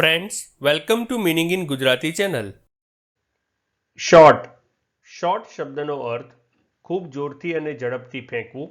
Friends welcome to meaning in Gujarati channel short short શબ્દનો અર્થ ખૂબ જોરથી અને ઝડપથી ફેંકવું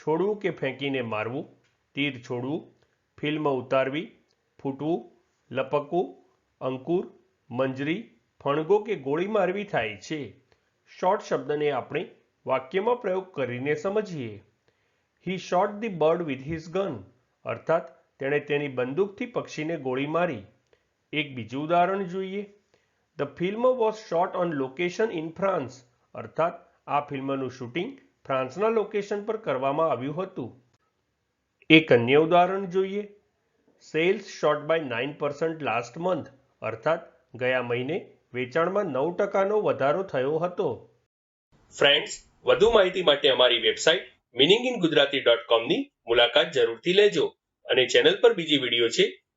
છોડવું કે ફેંકીને મારવું તીર છોડવું ફિલ્મ ઉતારવી ફૂટવું લપકવું અંકુર મંજરી ફણગો કે ગોળી મારવી થાય છે. શોર્ટ શબ્દને આપણે વાક્યમાં પ્રયોગ કરીને સમજીએ. He shot the bird with his gun અર્થાત તેણે તેની બંદૂકથી પક્ષીને ગોળી મારી. એક બીજું ઉદાહરણ જોઈએ. The film was shot on location in France અર્થાત, આ ફિલ્મનું શૂટિંગ ફ્રાન્સના લોકેશન પર કરવામાં આવ્યું હતું. એક અન્ય ઉદાહરણ જોઈએ. Sales shot by nine percent last month અર્થાત, ગયા મહિને વેચાણમાં નવ ટકાનો વધારો થયો હતો. ફ્રેન્ડ્સ વધુ માહિતી માટે અમારી website meaning in Gujarati dot કોમની મુલાકાત જરૂરથી લેજો અને ચેનલ પર બીજી વીડિયો છે